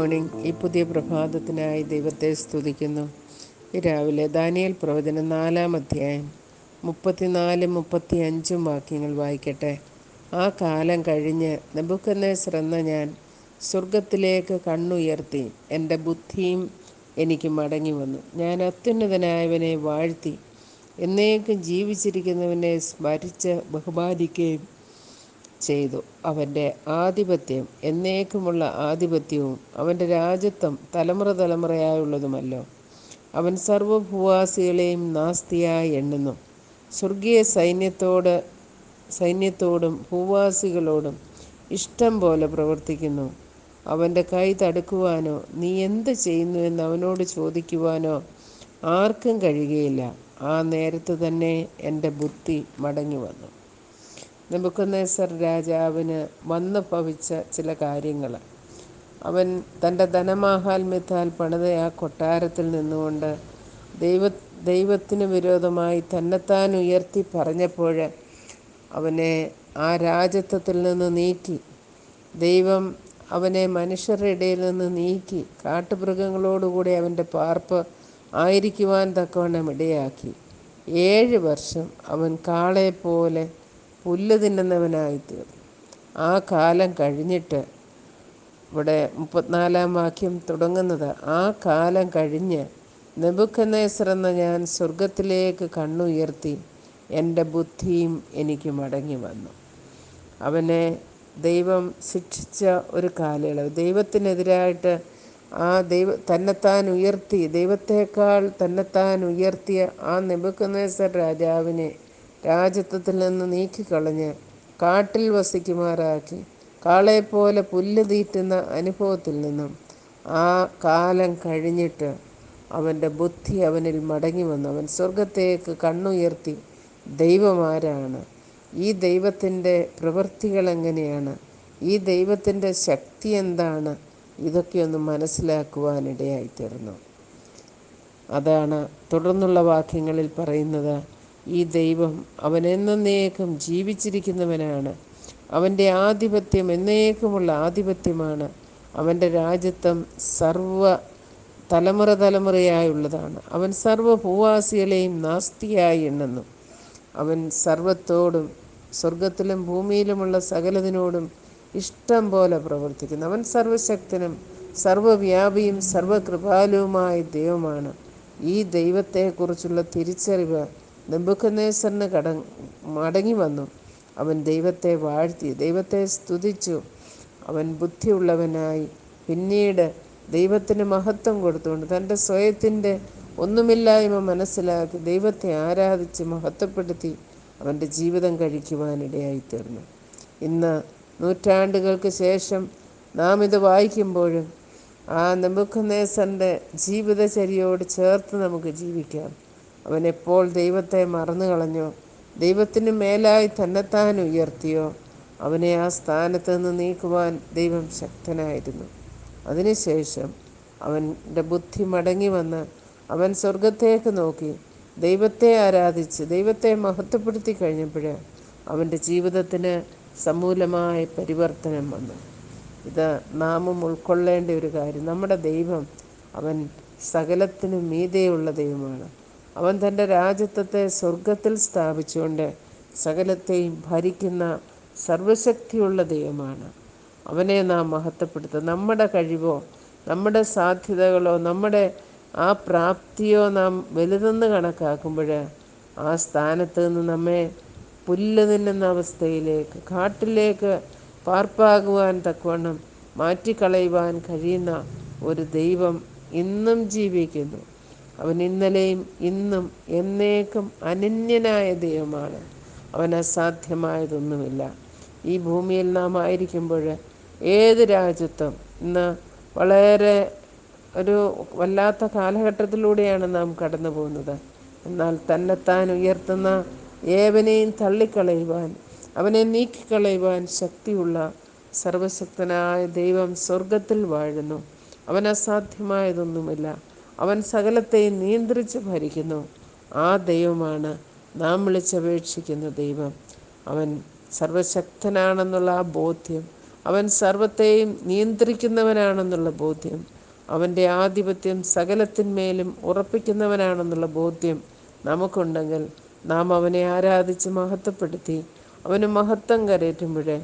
Morning ഈ പുതിയ പ്രഭാതത്തിനായി ദൈവത്തെ സ്തുതിക്കുന്നു. രാവിലെ ദാനിയൽ പ്രവചനം നാലാം അധ്യായം മുപ്പത്തിനാല് മുപ്പത്തി അഞ്ചും വാക്യങ്ങൾ വായിക്കട്ടെ. ആ കാലം കഴിഞ്ഞ് നെബുക്കന്നേസർ എന്ന ഞാൻ സ്വർഗത്തിലേക്ക് കണ്ണുയർത്തി എന്റെ ബുദ്ധിയും എനിക്ക് മടങ്ങി വന്നു. ഞാൻ അത്യുന്നതനായവനെ വാഴ്ത്തി എന്നേക്കും ജീവിച്ചിരിക്കുന്നവനെ സ്മരിച്ച് ബഹുമാനിക്കുകയും ചെയ്തു. അവന്റെ ആധിപത്യം എന്നേക്കുമുള്ള ആധിപത്യവും അവന്റെ രാജ്യത്വം തലമുറ തലമുറയായുള്ളതുമല്ലോ. അവൻ സർവഭൂവാസികളെയും നാസ്തിയായി എണ്ണുന്നു. സ്വർഗീയ സൈന്യത്തോട് സൈന്യത്തോടും ഭൂവാസികളോടും ഇഷ്ടം പോലെ പ്രവർത്തിക്കുന്നു. അവന്റെ കൈ തടുക്കുവാനോ നീ എന്ത് ചെയ്യുന്നു എന്ന് അവനോട് ചോദിക്കുവാനോ ആർക്കും കഴിയുകയില്ല. ആ നേരത്ത് തന്നെ എന്റെ ബുദ്ധി മടങ്ങി വന്നു. നെബുക്കന്നേസർ രാജാവിന് വന്നു ഭവിച്ച ചില കാര്യങ്ങൾ. അവൻ തന്റെ ധനമാഹാത്മ്യത്താൽ പണിത ആ കൊട്ടാരത്തിൽ നിന്നുകൊണ്ട് ദൈവ ദൈവത്തിന് വിരോധമായി തന്നെത്താൻ ഉയർത്തി പറഞ്ഞപ്പോൾ അവനെ ആ രാജത്വത്തിൽ നിന്ന് നീക്കി. ദൈവം അവനെ മനുഷ്യരുടെ ഇടയിൽ നിന്ന് നീക്കി. കാട്ടുമൃഗങ്ങളോടുകൂടി അവന്റെ പാർപ്പ് ആയിരിക്കുവാൻ തക്കവണ്ണം ഇടയാക്കി. ഏഴ് വർഷം അവൻ കാളയെപ്പോലെ പുല്ല് തിന്നുന്നവനായിത്തീർന്നു ആ കാലം കഴിഞ്ഞിട്ട് ഇവിടെ മുപ്പത്തിനാലാം വാക്യം തുടങ്ങുന്നത്. ആ കാലം കഴിഞ്ഞ് നെബുക്കനേസർ എന്ന ഞാൻ സ്വർഗത്തിലേക്ക് കണ്ണുയർത്തി എന്റെ ബുദ്ധിയും എനിക്ക് മടങ്ങി വന്നു. അവനെ ദൈവം ശിക്ഷിച്ച ഒരു കാലയളവ്. ദൈവത്തിനെതിരായിട്ട് ആ ദൈവ തന്നെത്താൻ ഉയർത്തി ദൈവത്തേക്കാൾ തന്നെത്താൻ ഉയർത്തിയ ആ നെബുക്കനേസർ രാജാവിനെ രാജ്യത്വത്തിൽ നിന്ന് നീക്കിക്കളഞ്ഞ് കാട്ടിൽ വസിക്കുമാറാക്കി കാളയെപ്പോലെ പുല്ല് തീറ്റുന്ന അനുഭവത്തിൽ നിന്നും ആ കാലം കഴിഞ്ഞിട്ട് അവന്റെ ബുദ്ധി അവനിൽ മടങ്ങി വന്നു. അവൻ സ്വർഗത്തേക്ക് കണ്ണുയർത്തി ദൈവമാരാണ്? ഈ ദൈവത്തിന്റെ പ്രവൃത്തികൾ എങ്ങനെയാണ്? ഈ ദൈവത്തിന്റെ ശക്തി എന്താണ്? ഇതൊക്കെയൊന്ന് മനസ്സിലാക്കുവാനിടയായിത്തീർന്നു അതാണ് തുടർന്നുള്ള വാക്യങ്ങളിൽ പറയുന്നത്. ഈ ദൈവം അവൻ എന്നേക്കും ജീവിച്ചിരിക്കുന്നവനാണ്. അവന്റെ ആധിപത്യം എന്നേക്കുമുള്ള ആധിപത്യമാണ്. അവന്റെ രാജ്യത്വം സർവ തലമുറ തലമുറയായുള്ളതാണ്. അവൻ സർവ ഭൂവാസികളെയും നാസ്തിയായി എണ്ണുന്നു. അവൻ സർവത്തോടും സ്വർഗത്തിലും ഭൂമിയിലുമുള്ള സകലതിനോടും ഇഷ്ടം പോലെ പ്രവർത്തിക്കുന്നു. അവൻ സർവശക്തനും സർവവ്യാപിയും സർവകൃപാലുവുമായ ദൈവമാണ്. ഈ ദൈവത്തെക്കുറിച്ചുള്ള തിരിച്ചറിവ് നെബുക്കനേസറിന് കട മടങ്ങി വന്നു. അവൻ ദൈവത്തെ വാഴ്ത്തി ദൈവത്തെ സ്തുതിച്ചു. അവൻ ബുദ്ധിയുള്ളവനായി. പിന്നീട് ദൈവത്തിന് മഹത്വം കൊടുത്തുകൊണ്ട് തന്റെ സ്വയത്തിന്റെ ഒന്നുമില്ലായ്മ മനസ്സിലാക്കി ദൈവത്തെ ആരാധിച്ച് മഹത്വപ്പെടുത്തി അവന്റെ ജീവിതം കഴിക്കുവാനിടയായിത്തീർന്നു. ഇന്ന് നൂറ്റാണ്ടുകൾക്ക് ശേഷം നാം ഇത് വായിക്കുമ്പോഴും ആ നെബുക്കനേസറിന്റെ ജീവിതചര്യയോട് ചേർത്ത് നമുക്ക് ജീവിക്കാം. അവൻ എപ്പോൾ ദൈവത്തെ മറന്നു കളഞ്ഞോ? ദൈവത്തിന് മേലായി തന്നെത്താൻ ഉയർത്തിയോ? അവനെ ആ സ്ഥാനത്ത് നിന്ന് നീക്കുവാൻ ദൈവം ശക്തനായിരുന്നു. അതിനുശേഷം അവന്റെ ബുദ്ധി മടങ്ങി വന്ന് അവൻ സ്വർഗത്തേക്ക് നോക്കി. ദൈവത്തെ ആരാധിച്ച് ദൈവത്തെ മഹത്വപ്പെടുത്തി കഴിഞ്ഞപ്പോൾ അവന്റെ ജീവിതത്തിന് സമൂലമായ പരിവർത്തനം വന്നു. ഇത് നാമും ഉൾക്കൊള്ളേണ്ട ഒരു കാര്യം. നമ്മുടെ ദൈവം അവൻ സകലത്തിനും മീതെയുള്ള ദൈവമാണ്. അവൻ തന്റെ രാജ്യത്വത്തെ സ്വർഗത്തിൽ സ്ഥാപിച്ചുകൊണ്ട് സകലത്തെയും ഭരിക്കുന്ന സർവശക്തിയുള്ള ദൈവമാണ്. അവനെ നാം മഹത്വപ്പെടുത്തുക നമ്മുടെ കഴിവോ നമ്മുടെ സാധ്യതകളോ നമ്മുടെ ആ പ്രാപ്തിയോ നാം വലുതെന്ന് കണക്കാക്കുമ്പോൾ ആ സ്ഥാനത്ത് നിന്ന് നമ്മെ പുല്ല് തിന്നുന്ന അവസ്ഥയിലേക്ക് കാട്ടിലേക്ക് പാർപ്പാകുവാൻ തക്കവണ്ണം മാറ്റിക്കളയുവാൻ കഴിയുന്ന ഒരു ദൈവം ഇന്നും ജീവിക്കുന്നു. അവൻ ഇന്നലെയും ഇന്നും എന്നേക്കും അനന്യനായ ദൈവമാണ്. അവൻ അസാധ്യമായതൊന്നുമില്ല. ഈ ഭൂമിയിൽ നാം ആയിരിക്കുമ്പോൾ ഏത് രാജ്യത്തും ഇന്ന് വളരെ ഒരു വല്ലാത്ത കാലഘട്ടത്തിലൂടെയാണ് നാം കടന്നു പോകുന്നത്. എന്നാൽ തന്നെത്താൻ ഉയർത്തുന്ന ഏവനെയും തള്ളിക്കളയുവാൻ അവനെ നീക്കിക്കളയുവാൻ ശക്തിയുള്ള സർവശക്തനായ ദൈവം സ്വർഗത്തിൽ വാഴുന്നു. അവൻ അസാധ്യമായതൊന്നുമില്ല. അവൻ സകലത്തെയും നിയന്ത്രിച്ച് ഭരിക്കുന്നു. ആ ദൈവമാണ് നാം വിളിച്ചപേക്ഷിക്കുന്ന ദൈവം. അവൻ സർവശക്തനാണെന്നുള്ള ആ ബോധ്യം അവൻ സർവത്തെയും നിയന്ത്രിക്കുന്നവനാണെന്നുള്ള ബോധ്യം അവന്റെ ആധിപത്യം സകലത്തിന്മേലും ഉറപ്പിക്കുന്നവനാണെന്നുള്ള ബോധ്യം നമുക്കുണ്ടെങ്കിൽ നാം അവനെ ആരാധിച്ച് മഹത്വപ്പെടുത്തി അവന് മഹത്വം കരയറ്റുമ്പോഴേ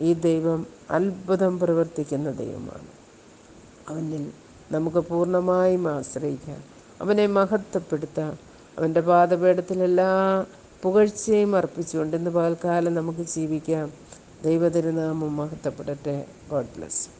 ഈ ദൈവം അത്ഭുതം പ്രവർത്തിക്കുന്ന ദൈവമാണ്. അവനിൽ നമുക്ക് പൂർണമായും ആശ്രയിക്കാം. അവനെ മഹത്വപ്പെടുത്താം. അവന്റെ പാദപീഠത്തിൽ എല്ലാ പുകഴ്ചയും അർപ്പിച്ചുകൊണ്ട് ഇന്ന് പകൽക്കാലം നമുക്ക് ജീവിക്കാം. ദൈവതിരുനാമം മഹത്വപ്പെടട്ടെ. God bless.